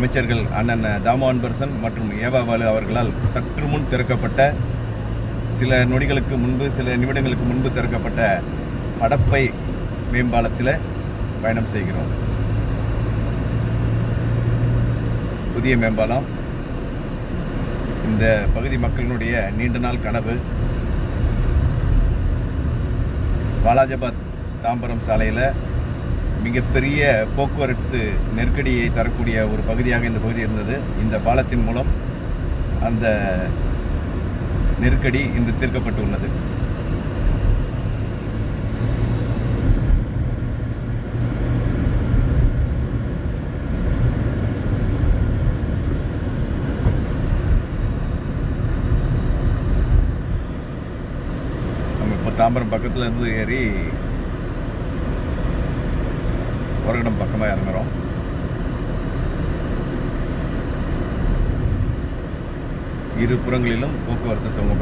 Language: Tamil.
அமைச்சர்கள் அண்ணன் தாமோன்பரசன் மற்றும் ஏவா பாலு அவர்களால் சற்று முன் திறக்கப்பட்ட சில நொடிகளுக்கு முன்பு சில நிமிடங்களுக்கு முன்பு திறக்கப்பட்ட படப்பை மேம்பாலத்தில் பயணம் செய்கிறோம். புதிய மேம்பாலம். இந்த பகுதி மக்களினுடைய நீண்ட நாள் கனவு. பாலாஜபாத் தாம்பரம் சாலையில் மிகப்பெரிய போக்குவரத்து நெருக்கடியை தரக்கூடிய ஒரு பகுதியாக இந்த பகுதி இருந்தது. இந்த பாலத்தின் மூலம் அந்த நெருக்கடி இன்று தீர்க்கப்பட்டுள்ளது. நம்ம இப்போ தாம்பரம் பக்கத்தில் இருந்து ஏறி உரகடம் பக்கமாக இறங்குறோம். இரு புறங்களிலும் போக்குவரத்து துவங்க